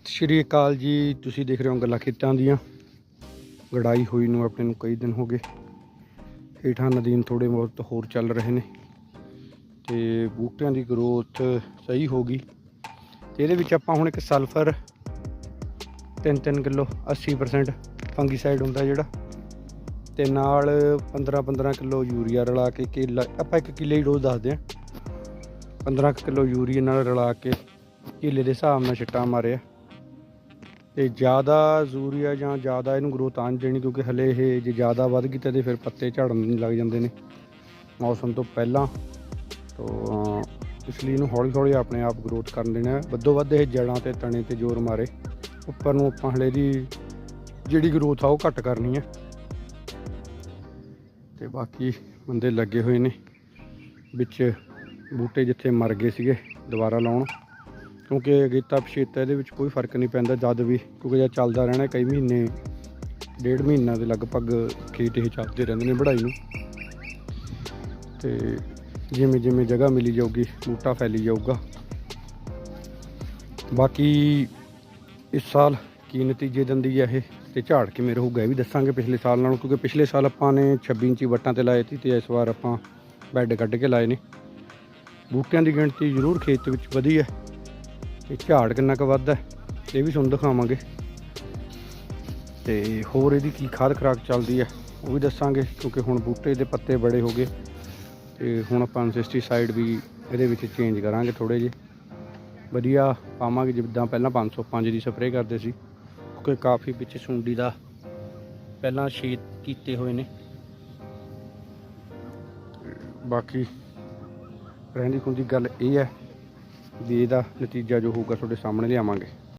ਸਤਿ ਸ਼੍ਰੀ ਅਕਾਲ ਜੀ, ਤੁਸੀਂ ਦੇਖ ਰਹੇ ਹੋ ਗੱਲਾਂ ਖੇਤਾਂ ਦੀਆਂ। ਗੜਾਈ ਹੋਈ ਨੂੰ ਆਪਣੇ ਨੂੰ ਕਈ ਦਿਨ ਹੋ ਗਏ। ਹੇਠਾਂ ਨਦੀਨ ਥੋੜੇ ਬਹੁਤ ਹੋਰ ਚੱਲ ਰਹੇ ਨੇ। ਤੇ ਬੂਟਿਆਂ ਦੀ ਗਰੋਥ ਸਹੀ ਹੋ ਗਈ। ਤੇ ਇਹਦੇ ਵਿੱਚ ਆਪਾਂ ਹੁਣ ਇੱਕ ਸਲਫਰ 3-3 ਕਿਲੋ 80% ਫੰਗੀਸਾਈਡ ਹੁੰਦਾ ਜਿਹੜਾ। ਤੇ ਨਾਲ 15-15 ਕਿਲੋ ਯੂਰੀਆ ਰਲਾ ਕੇ ਕੇਲਾ, ਆਪਾਂ ਇੱਕ ਕਿੱਲੇ ਦੀ ਡੋਜ਼ ਦੱਸਦੇ ਆ 15 ਕਿਲੋ ਯੂਰੀਆ ਨਾਲ ਰਲਾ ਕੇ ਕਿੱਲੇ ਦੇ ਹਿਸਾਬ ਨਾਲ ਛਿੱਟਾ ਮਾਰਿਆ। ਤੇ ਜ਼ਿਆਦਾ ਜ਼ਰੂਰੀ ਆ ਜਾਂ ਜ਼ਿਆਦਾ ਇਹਨੂੰ ਗਰੋਥ ਆਣ ਦੇਣੀ, ਕਿਉਂਕਿ ਹਲੇ ਇਹ ਜੇ ਜ਼ਿਆਦਾ ਵੱਧ ਗਈ ਤਾਂ ਫਿਰ ਪੱਤੇ ਝੜਨ ਲੱਗ ਜਾਂਦੇ ਨੇ। ਮੌਸਮ ਤੋਂ ਪਹਿਲਾਂ ਤੋਂ ਇਸ ਲਈ ਇਹਨੂੰ ਹੌਲੀ ਹੌਲੀ ਆਪਣੇ ਆਪ ਗਰੋਥ ਕਰਨ ਦੇਣਾ। ਵੱਧੋ ਵੱਧ ਇਹ ਜੜਾਂ ਤੇ ਤਣੇ ਤੇ ਜ਼ੋਰ ਮਾਰੇ। ਉੱਪਰ ਨੂੰ ਆਪਾਂ ਹਲੇ ਦੀ ਜਿਹੜੀ ਗਰੋਥ ਆ ਉਹ ਘੱਟ ਕਰਨੀ ਹੈ ਤੇ ਬਾਕੀ ਬੰਦੇ ਲੱਗੇ ਹੋਏ ਨੇ। ਵਿੱਚ ਬੂਟੇ ਜਿੱਥੇ ਮਰ ਗਏ ਸੀਗੇ, ਦੁਬਾਰਾ ਲਾਉਣ। ਕਿਉਂਕਿ ਅਗੇਤਾ ਪਛੇਤਾ ਇਹਦੇ ਵਿੱਚ ਕੋਈ ਫ਼ਰਕ ਨਹੀਂ ਪੈਂਦਾ, ਜਦ ਵੀ ਕਿਉਂਕਿ ਜੇ ਚੱਲਦਾ ਰਹਿਣਾ ਕਈ ਮਹੀਨੇ, ਡੇਢ ਮਹੀਨਾ ਦੇ ਲਗਭਗ ਖੇਤ ਇਹ ਚੱਲਦੇ ਰਹਿੰਦੇ ਨੇ ਵਢਾਈ ਨੂੰ। ਤੇ ਜਿਵੇਂ ਜਿਵੇਂ ਜਗ੍ਹਾ ਮਿਲੀ ਜਾਊਗੀ, ਬੂਟਾ ਫੈਲੀ ਜਾਊਗਾ। ਬਾਕੀ ਇਸ ਸਾਲ ਕੀ ਨਤੀਜੇ ਦਿੰਦੀ ਹੈ ਇਹ ਤੇ ਝਾੜ ਕਿਵੇਂ ਰਹੂਗਾ ਇਹ ਵੀ ਦੱਸਾਂਗੇ ਪਿਛਲੇ ਸਾਲ ਨਾਲੋਂ, ਕਿਉਂਕਿ ਪਿਛਲੇ ਸਾਲ ਆਪਾਂ ਨੇ 26 ਇੰਚੀ ਵੱਟਾਂ ਤੇ ਲਾਏ ਸੀ ਤੇ ਇਸ ਵਾਰ ਆਪਾਂ ਬੈੱਡ ਕੱਢ ਕੇ ਲਾਏ ਨੇ। ਬੂਟਿਆਂ ਦੀ ਗਿਣਤੀ ਜ਼ਰੂਰ ਖੇਤ ਵਿੱਚ ਵਧੀ ਹੈ। ਇਹ ਝਾੜ ਕਿੰਨਾ ਕੁ ਵੱਧਦਾ ਇਹ ਵੀ ਤੁਹਾਨੂੰ ਦਿਖਾਵਾਂਗੇ। ਤੇ ਹੋਰ ਇਹਦੀ ਕੀ ਖਾਦ ਖਰਾਕ ਚੱਲਦੀ ਹੈ, ਉਹ ਵੀ ਦੱਸਾਂਗੇ, ਕਿਉਂਕਿ ਹੁਣ ਬੂਟੇ ਦੇ ਪੱਤੇ ਬੜੇ ਹੋ ਗਏ। ਤੇ ਹੁਣ ਆਪਾਂ ਇੰਸੈਕਟੀਸਾਈਡ ਵੀ ਇਹਦੇ ਵਿੱਚ ਚੇਂਜ ਕਰਾਂਗੇ ਥੋੜੇ ਜਿਹੇ। ਵਧੀਆ ਪਾਵਾਂਗੇ, ਜਿੱਦਾਂ ਪਹਿਲਾਂ 505 ਦੀ ਸਪਰੇਅ ਕਰਦੇ ਸੀ, ਕਿਉਂਕਿ ਕਾਫੀ ਵਿੱਚ ਸੁੰਡੀ ਦਾ ਪਹਿਲਾਂ ਸ਼ੀਤ ਕੀਤੇ ਹੋਏ ਨੇ। ਬਾਕੀ ਰਹਿੰਦੀ ਖੁੰਦੀ ਗੱਲ ਇਹ ਹੈ ਵੀ ਇਹਦਾ ਨਤੀਜਾ ਜੋ ਹੋਊਗਾ ਤੁਹਾਡੇ ਸਾਹਮਣੇ ਲਿਆਵਾਂਗੇ।